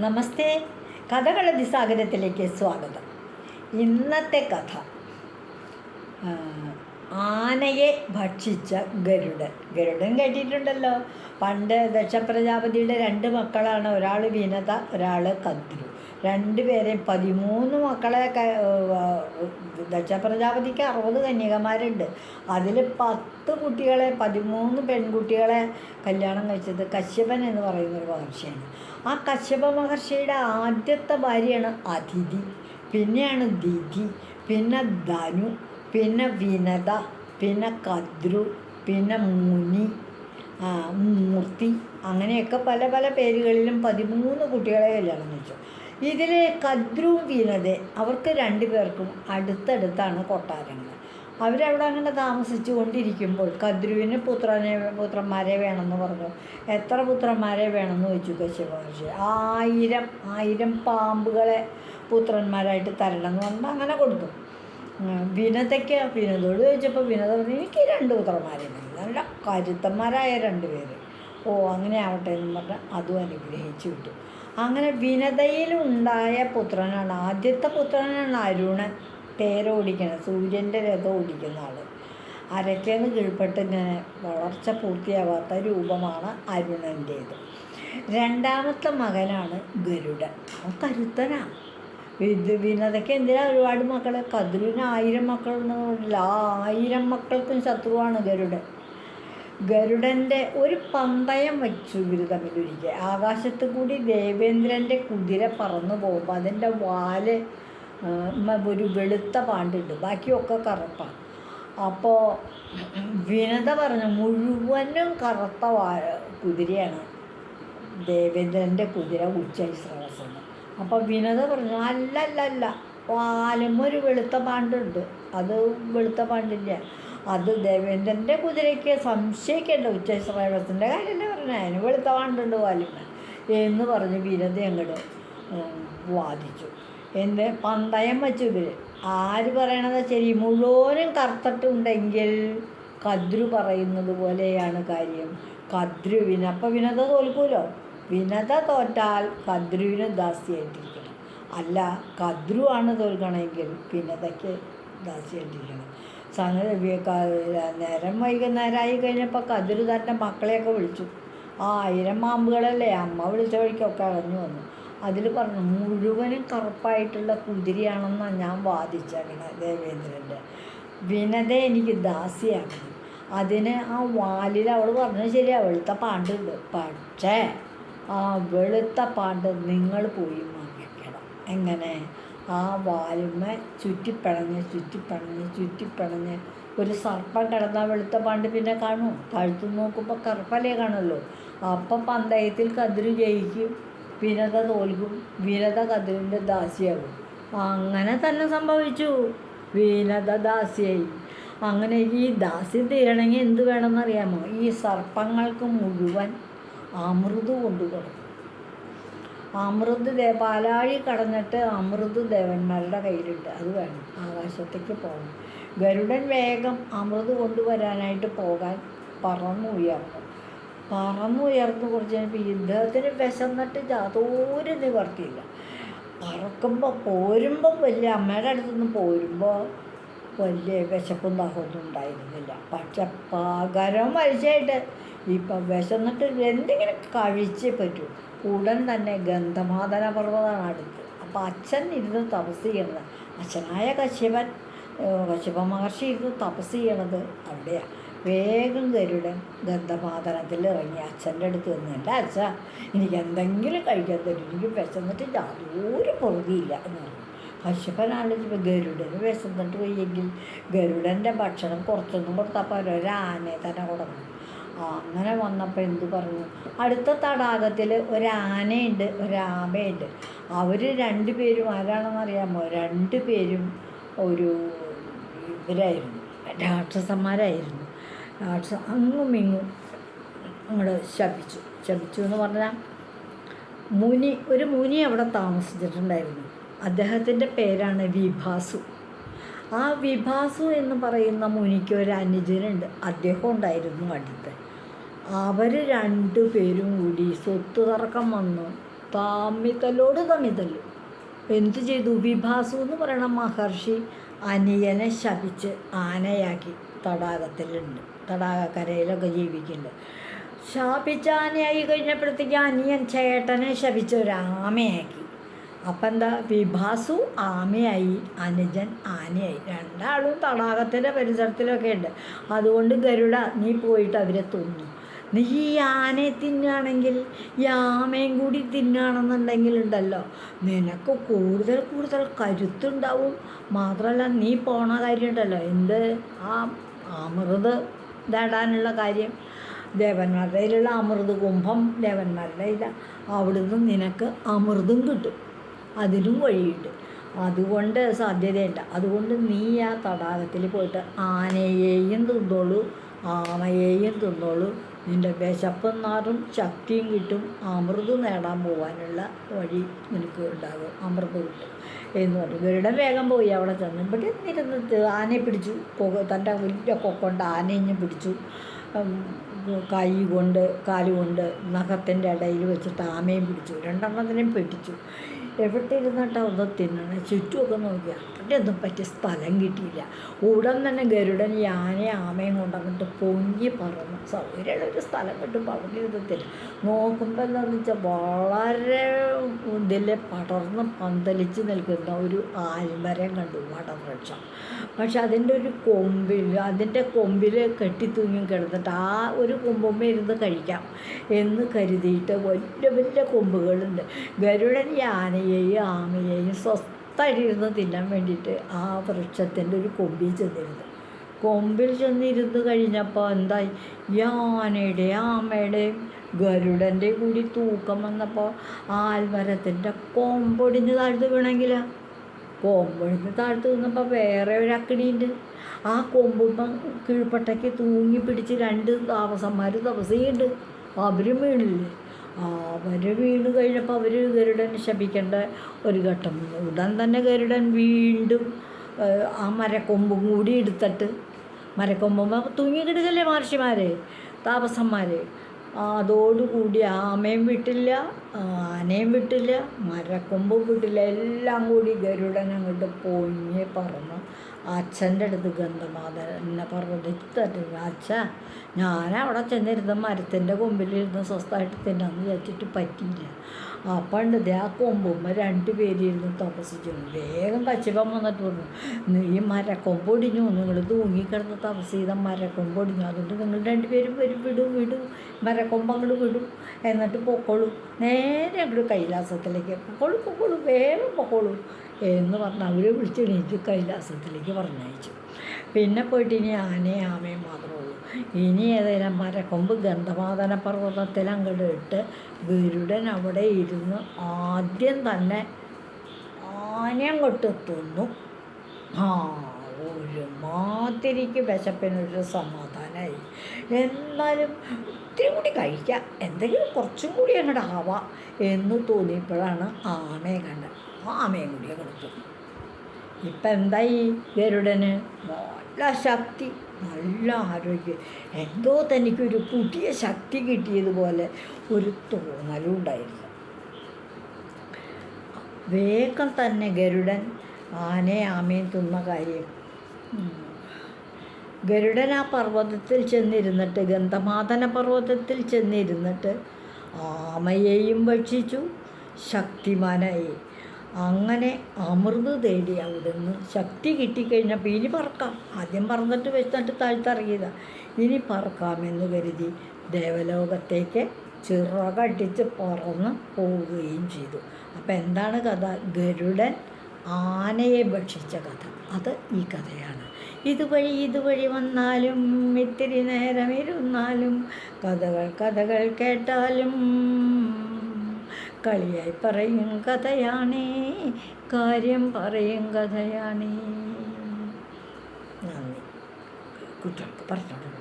നമസ്തേ. കഥകളതി സാഗരത്തിലേക്ക് സ്വാഗതം. ഇന്നത്തെ കഥ ആനയെ ഭക്ഷിച്ച ഗരുഡൻ. ഗരുഡൻ കേട്ടിട്ടുണ്ടല്ലോ. പണ്ട് ദക്ഷപ്രജാപതിയുടെ രണ്ട് മക്കളാണ്. ഒരാൾ വിനത ഒരാൾ കദ്രു രണ്ടുപേരെയും പതിമൂന്ന് മക്കളെ ദക്ഷപ്രജാപതിക്ക് അറുപത് കന്യകമാരുണ്ട്. അതിൽ പത്ത് കുട്ടികളെ പതിമൂന്ന് പെൺകുട്ടികളെ കല്യാണം കഴിച്ചത് കശ്യപൻ എന്ന് പറയുന്ന ഒരു മഹർഷിയാണ്. ആ കശ്യപ മഹർഷിയുടെ ആദ്യത്തെ ഭാര്യയാണ് അതിഥി പിന്നെയാണ് ദിതി പിന്നെ ധനു പിന്നെ വിനത പിന്നെ കദ്രു പിന്നെ മുനി മൂർത്തി അങ്ങനെയൊക്കെ പല പല പേരുകളിലും പതിമൂന്ന് കുട്ടികളെ കല്യാണം കഴിച്ചു. ഇതിൽ കദ്രുവും വീണത് അവർക്ക് രണ്ടു പേർക്കും അടുത്തടുത്താണ് കൊട്ടാരങ്ങൾ. അവരവിടെ അങ്ങനെ താമസിച്ചു കൊണ്ടിരിക്കുമ്പോൾ കദ്രുവിന് പുത്രനെ പുത്രന്മാരെ വേണമെന്ന് പറഞ്ഞു. എത്ര പുത്രന്മാരെ വേണമെന്ന് ചോദിച്ചു കശ്യപ ആയിരം ആയിരം പാമ്പുകളെ പുത്രന്മാരായിട്ട് തരണം എന്ന് പറഞ്ഞാൽ അങ്ങനെ കൊടുത്തു. വിനതയ്ക്ക് വിനതോട് ചോദിച്ചപ്പോൾ വിനത പറഞ്ഞു എനിക്ക് രണ്ട് പുത്രന്മാരെ നല്ല കരുത്തന്മാരായ രണ്ട് പേര്. ഓ അങ്ങനെ ആവട്ടെ എന്ന് പറഞ്ഞാൽ അതും അനുഗ്രഹിച്ചു വിട്ടു. അങ്ങനെ വിനതയിലുണ്ടായ പുത്രനാണ്. ആദ്യത്തെ പുത്രനാണ് അരുണൻ. തേരോടിക്കുന്നത് സൂര്യന്റെ രഥം ഓടിക്കുന്ന ആൾ. അരക്കേന്ന് കീഴ്പ്പെട്ട് ഇങ്ങനെ വളർച്ച പൂർത്തിയാവാത്ത രൂപമാണ് അരുണന്റേത്. രണ്ടാമത്തെ മകനാണ് ഗരുഡൻ. അവൻ കരുത്തനാണ് ഇത് വിനതയ്ക്ക് എന്തിനാ ഒരുപാട് മക്കൾ കതിരിന് ആയിരം മക്കളുണ്ടെന്ന് പറഞ്ഞില്ല ആ ആയിരം മക്കൾക്കും ശത്രുവാണ് ഗരുഡൻ. ഗരുഡന്റെ ഒരു പന്തയം വെച്ചു ഇവർ തമ്മിലൊരിക്കൽ ആകാശത്ത് കൂടി ദേവേന്ദ്രന്റെ കുതിര പറന്നു പോകുമ്പോൾ അതിന്റെ വാൽ ഒരു വെളുത്ത പാണ്ടുണ്ട്. ബാക്കിയൊക്കെ കറുപ്പാണ് അപ്പോൾ വിനത പറഞ്ഞു മുഴുവനും കറുത്ത വാ കുതിരയാണ് ദേവേന്ദ്രന്റെ കുതിര ഉച്ചൈ ശ്രവസം അപ്പോൾ വിനത പറഞ്ഞു അല്ല അല്ല അല്ല വാലും ഒരു വെളുത്ത പാണ്ടുണ്ട്. അത് വെളുത്ത പാണ്ടില്ല. അത് ദേവേന്ദ്രന്റെ കുതിരയ്ക്ക് സംശയിക്കേണ്ട ഉച്ചൈ കാര്യം തന്നെ പറഞ്ഞത് അതിന് വെളുത്ത വാണ്ടുണ്ട് പാലിന് എന്ന് പറഞ്ഞ് വിനത അങ്ങോട്ട് വാദിച്ചു. എന്റെ പന്തയം വെച്ചു ഇവർ ആര് പറയണത് ശരി? മുഴുവനും കറുത്തിട്ടുണ്ടെങ്കിൽ കദ്രു പറയുന്നത് പോലെയാണ് കാര്യം. കദ്രുവിന് അപ്പം വിനത തോൽക്കൂലോ? വിനത തോറ്റാൽ കദ്രുവിന് ദാസ്യായിട്ടിരിക്കണം. അല്ല കദ്രു ആണ് തോൽക്കണമെങ്കിൽ വിനതയ്ക്ക് ദാസ്യായിട്ടിരിക്കണം. സംഗതി നേരം വൈകുന്നേരമായി കഴിഞ്ഞപ്പോൾ കതിര് തന്റെ മക്കളെയൊക്കെ വിളിച്ചു. ആ ആയിരം മാമ്പുകളല്ലേ? അമ്മ വിളിച്ച വഴിക്കൊക്കെ അളഞ്ഞു വന്നു. അതിൽ പറഞ്ഞു മുഴുവനും കറുപ്പായിട്ടുള്ള കുതിരയാണെന്നാണ് ഞാൻ വാദിച്ചാണ് ദേവേന്ദ്രന്റെ വിനത എനിക്ക് ദാസിയാക്കണം അതിന് ആ വാലിൽ അവൾ പറഞ്ഞു ശരിയാ വെളുത്ത പാണ്ടുണ്ട് പക്ഷേ ആ വെളുത്ത പാണ്ട് നിങ്ങൾ പോയി വാങ്ങിക്കണം. എങ്ങനെ? ആ വാലുമ്മ ചുറ്റിപ്പിണഞ്ഞ് ചുറ്റിപ്പിണഞ്ഞ് ചുറ്റിപ്പിണഞ്ഞ് ഒരു സർപ്പം കിടന്നാൽ വെളുത്ത പാണ്ട് പിന്നെ കാണും. കഴുത്തു നോക്കുമ്പോൾ കറുപ്പലേ കാണുമല്ലോ അപ്പം പന്തയത്തിൽ കതിര് ജയിക്കും. വിനത തോൽക്കും. വിനത കതിരിന്റെ ദാസിയാകും. അങ്ങനെ തന്നെ സംഭവിച്ചു. വിനത ദാസിയായി. അങ്ങനെ ഈ ദാസ്യം തീരണമെങ്കിൽ എന്ത് വേണമെന്നറിയാമോ? ഈ സർപ്പങ്ങൾക്ക് മുഴുവൻ അമൃത് കൊണ്ടു കൊടുക്കും അമൃത് ദേ പാലാഴി കടന്നിട്ട് അമൃത് ദേവന്മാരുടെ കയ്യിലുണ്ട്. അത് വേണം. ആകാശത്തേക്ക് പോകണം. ഗരുഡൻ വേഗം അമൃത് കൊണ്ടുവരാനായിട്ട് പോകാൻ പറന്നുയർന്നു. പറന്നുയർന്നു കുറച്ച് കഴിഞ്ഞപ്പോൾ ഇദ്ദേഹത്തിന് വിശന്നിട്ട് യാതൊരു നിവർത്തിയില്ല പറക്കുമ്പോൾ പോരുമ്പോൾ വലിയ അമ്മയുടെ അടുത്തുനിന്ന് പോരുമ്പോൾ വലിയ വിശപ്പും ദാഹമൊന്നും ഉണ്ടായിരുന്നില്ല. പക്ഷെ പകരം മരിച്ചായിട്ട് ഇപ്പം വിശന്നിട്ട് എന്തെങ്കിലും കഴിച്ചേ പറ്റൂ. ഉടൻ തന്നെ ഗന്ധമാദന പർവതമാണ് അടുത്ത് അപ്പം അച്ഛൻ ഇരുന്ന് തപസ് ചെയ്യണത്. അച്ഛനായ കശ്യപൻ കശ്യപ മഹർഷി ഇരുന്ന് തപസ് ചെയ്യണത് അവിടെയാണ് വേഗം ഗരുഡൻ ഗന്ധമാദനത്തിൽ ഇറങ്ങി അച്ഛന്റെ അടുത്ത് നിന്ന് എന്റെ അച്ഛ എനിക്ക് എന്തെങ്കിലും കഴിക്കാൻ തരും. എനിക്ക് വിശന്നിട്ട് യാതൊരു പൊറുതിയില്ല. എന്ന് പറഞ്ഞു. കശ്യപൻ ആലോചിച്ചപ്പോൾ ഗരുഡന് വിശന്നിട്ട് പോയെങ്കിൽ ഗരുഡന്റെ ഭക്ഷണം കുറച്ചൊന്നും കൊടുത്താൽ പോരാ. ഒരു ആനയെ തന്നെ കൊടുക്കണം അങ്ങനെ വന്നപ്പോൾ എന്തു പറഞ്ഞു? അടുത്ത തടാകത്തിൽ ഒരാനയുണ്ട് ഒരാമയുണ്ട് അവർ രണ്ടുപേരും ആരാണെന്നറിയാമോ രണ്ടുപേരും ഒരു ഇവരായിരുന്നു രാക്ഷസന്മാരായിരുന്നു. രാക്ഷസ അങ്ങും ഇങ്ങും അങ്ങോട്ട് ശപിച്ചു. ശപിച്ചു എന്ന് പറഞ്ഞാൽ മുനി ഒരു മുനി അവിടെ താമസിച്ചിട്ടുണ്ടായിരുന്നു. അദ്ദേഹത്തിന്റെ പേരാണ് വിഭാസു. ആ വിഭാസു എന്ന് പറയുന്ന മുനിക്ക് ഒരു അനുജനുണ്ട്. അദ്ദേഹം ഉണ്ടായിരുന്നു അടുത്ത്. അവർ രണ്ടു പേരും കൂടി സ്വത്ത് തർക്കം വന്നു. താമിതലോട് തമ്മിത്തല്ലു എന്തു ചെയ്തു? വിഭാസു എന്ന് പറയുന്ന മഹർഷി അനിയനെ ശപിച്ച് ആനയാക്കി തടാകത്തിലുണ്ട്. തടാകക്കരയിലൊക്കെ ജീവിക്കുന്നുണ്ട്. ശാപിച്ച ആനയായി കഴിഞ്ഞപ്പോഴത്തേക്ക് അനിയൻ ചേട്ടനെ ശപിച്ച് ഒരു അപ്പം എന്താ വിഭാസു ആമയായി അനുജൻ ആനയായി. രണ്ടാളും തടാകത്തിന്റെ പരിസരത്തിലൊക്കെ ഉണ്ട്. അതുകൊണ്ട് ഗരുഡ നീ പോയിട്ട് അവരെ തിന്നു. നീ ഈ ആനയെ തിന്നുകയാണെങ്കിൽ ഈ ആമയും കൂടി തിന്നുകയാണെന്നുണ്ടെങ്കിൽ ഉണ്ടല്ലോ. നിനക്ക് കൂടുതൽ കൂടുതൽ കരുത്തുണ്ടാവും. മാത്രമല്ല നീ പോണ കാര്യമുണ്ടല്ലോ എന്ത്? ആ അമൃത് നേടാനുള്ള കാര്യം. ദേവന്മാരുടെ കയ്യിലുള്ള അമൃത് കുംഭം ദേവന്മാരുടെ കയ്യില. അവിടുന്ന് നിനക്ക് അമൃതും കിട്ടും. അതിനും വഴിയുണ്ട്. അതുകൊണ്ട് സാധ്യതയുണ്ട്. അതുകൊണ്ട് നീ ആ തടാകത്തിൽ പോയിട്ട് ആനയെയും തിന്നോളൂ ആമയെയും തിന്നോളൂ. നിന്റെ വിശപ്പും നാറും ശക്തിയും കിട്ടും. അമൃത് നേടാൻ പോകാനുള്ള വഴി നിനക്ക് ഉണ്ടാകും. അമൃത് കിട്ടും എന്ന് പറഞ്ഞു. ഗരുഡൻ വേഗം പോയി അവിടെ ചെന്ന് ഇവിടെ ഇരുന്ന് ആനയെ പിടിച്ചു. തന്റെ വലിയ കൊക്കൊണ്ട് ആനയെ പിടിച്ചു. കൈ കൊണ്ട് കാലുകൊണ്ട് നഖത്തിന്റെ ഇടയിൽ വെച്ചിട്ട് ആമയും പിടിച്ചു. രണ്ടെണ്ണത്തിനെയും പെട്ടിച്ചു എവിടെ ഇരുന്നിട്ടാ ഒന്ന് തിന്നണേ? ചുറ്റുമൊക്കെ നോക്കി അവിടെ ഒന്നും പറ്റിയ സ്ഥലം കിട്ടിയില്ല. ഉടൻ തന്നെ ഗരുഡൻ യാനെ ആമയും കൊണ്ട് അങ്ങോട്ട് പൊങ്ങി പറന്നു. സൗകര്യമുള്ള ഒരു സ്ഥലം കിട്ടുമ്പോൾ അവിടെ ഇരുന്നത്തില്ല നോക്കുമ്പോൾ എന്താണെന്ന് വെച്ചാൽ വളരെ ഇതിൽ പടർന്ന് പന്തലിച്ച് നിൽക്കുന്ന ഒരു ആൽമരം കണ്ടു വടവൃക്ഷം പക്ഷെ അതിന്റെ ഒരു കൊമ്പിൽ അതിന്റെ കൊമ്പിൽ കെട്ടിത്തൂങ്ങി കിടന്നിട്ട് ആ ഒരു കൊമ്പുമ്മ ഇരുന്ന് കഴിക്കാം എന്ന് കരുതിയിട്ട് വലിയ വലിയ കൊമ്പുകളുണ്ട്. ഗരുഡൻ ഈ ആനയെയും ആമയെയും സ്വസ്ഥമായിട്ടിരുന്ന് തിന്നാൻ വേണ്ടിയിട്ട് ആ വൃക്ഷത്തിന്റെ ഒരു കൊമ്പിൽ ചെന്നിരുന്നു. കൊമ്പിൽ ചെന്നിരുന്ന് കഴിഞ്ഞപ്പോൾ എന്തായി? ഈ ആനയുടെ ആമയുടെയും ഗരുഡന്റെ കൂടി തൂക്കം വന്നപ്പോൾ ആൽമരത്തിന്റെ കൊമ്പൊടിഞ്ഞ് താഴ്ത്ത് വീണെങ്കിലാ? കൊമ്പൊടിഞ്ഞ് താഴ്ത്ത് വീണപ്പോൾ വേറെ ഒരു അക്കിണിയുണ്ട് ആ കൊമ്പുമ്പം കീഴ്പട്ടയ്ക്ക് തൂങ്ങി പിടിച്ച് രണ്ട് താമസന്മാർ തപസയുണ്ട് അവരും വീണില്ലേ? അവർ വീണ് കഴിഞ്ഞപ്പോൾ അവർ ഗരുഡൻ ശപിക്കേണ്ട ഒരു ഘട്ടം ഉടൻ തന്നെ ഗരുഡൻ വീണ്ടും ആ മരക്കൊമ്പും കൂടി എടുത്തിട്ട് മരക്കൊമ്പുമ്പോൾ തൂങ്ങിക്കിടുകല്ലേ മഹർഷിമാർ താപസന്മാർ അതോടുകൂടി ആമയും വിട്ടില്ല ആനയും വിട്ടില്ല മരക്കൊമ്പും വിട്ടില്ല എല്ലാം കൂടി ഗരുഡൻ അങ്ങോട്ട് പൊങ്ങി പറന്നു. അച്ഛന്റെ അടുത്ത് ഗന്ധമാതൻ എന്നെ പറഞ്ഞിട്ട് അച്ഛ ഞാൻ അവിടെ ചെന്നിരുന്ന മരത്തിന്റെ കൊമ്പിലിരുന്ന് സ്വസ്ഥമായിട്ട് തിന്നാന്ന് വിചാരിച്ചിട്ട് പറ്റിയില്ല. അപ്പണ്ട് ദേ ആ കൊമ്പുമ്മ രണ്ട് പേരിരുന്ന് തപസിച്ചിരുന്നു വേഗം കച്ചിപ്പം വന്നിട്ട് പറഞ്ഞു ഈ മരക്കൊമ്പ് ഒടിഞ്ഞു നിങ്ങൾ തൂങ്ങിക്കിടന്ന് തപസ് ചെയ്ത മരക്കൊമ്പ് ഒടിഞ്ഞു. അതുകൊണ്ട് നിങ്ങൾ രണ്ടുപേരും വരും വിടും വിടും മരക്കൊമ്പ് അങ്ങോട്ട് വിടും എന്നിട്ട് പൊക്കോളൂ. നേരെ അങ്ങോട്ട് കൈലാസത്തിലേക്ക് പൊക്കോളൂ പൊക്കോളൂ വേഗം പൊക്കോളൂ എന്ന് പറഞ്ഞ് അവരെ വിളിച്ചെണീറ്റ് കൈലാസത്തിലേക്ക് പറഞ്ഞയച്ചു. പിന്നെ പോയിട്ട് ഇനി ആനയും ആമയും മാത്രമേ ഇനി ഏതെങ്കിലും മരക്കൊമ്പ് ഗന്ധമാദന പർവതത്തിൽ അങ്ങോട്ട് ഇട്ട് ഗരുഡൻ അവിടെ ഇരുന്ന് ആദ്യം തന്നെ ആന കൊട്ട് തിന്നു. ആ ഒരു മാതിരിക്ക് വിശപ്പിനൊരു സമാധാനമായി എന്നാലും ഇത്തിരി കൂടി കഴിക്കാം. എന്തെങ്കിലും കുറച്ചും കൂടി അങ്ങോട്ട് ആവാം എന്ന് തോന്നിയപ്പോഴാണ് ആമയെ കണ്ടത് ആമയും കൂടി കൊടുത്തു ഇപ്പം എന്തായി ഗരുഡന്? നല്ല ശക്തി. നല്ല ആരോഗ്യം. എന്തോ തനിക്കൊരു പുതിയ ശക്തി കിട്ടിയതുപോലെ ഒരു തോന്നലുണ്ടായിരുന്നു വേഗം തന്നെ ഗരുഡൻ ആനയെ ആമയും തിന്ന കാര്യം. ഗരുഡൻ ആ പർവതത്തിൽ ചെന്നിരുന്നിട്ട് ഗന്ധമാതന പർവതത്തിൽ ചെന്നിരുന്നിട്ട് ആമയെയും ഭക്ഷിച്ചു ശക്തിമാനായി. അങ്ങനെ അമൃത് തേടി അവിടുന്ന് ശക്തി കിട്ടിക്കഴിഞ്ഞപ്പോൾ ഇനി പറക്കാം. ആദ്യം പറന്നിട്ട് വെച്ചിട്ട് താഴ്ത്തിറങ്ങിയതാ ഇനി പറക്കാമെന്ന് കരുതി ദേവലോകത്തേക്ക് ചിറകടിച്ച് പറന്ന് പോവുകയും ചെയ്തു. അപ്പോൾ എന്താണ് കഥ? ഗരുഡൻ ആനയെ ഭക്ഷിച്ച കഥ. അത് ഈ കഥയാണ്. ഇതുവഴി ഇതുവഴി വന്നാലും ഇത്തിരി നേരം ഇരുന്നാലും കഥകൾ കഥകൾ കേട്ടാലും കളിയായി പറയും കഥയാണേ കാര്യം പറയും കഥയാണേ. നന്ദി. കുട്ടികൾക്ക് പറഞ്ഞോളൂ.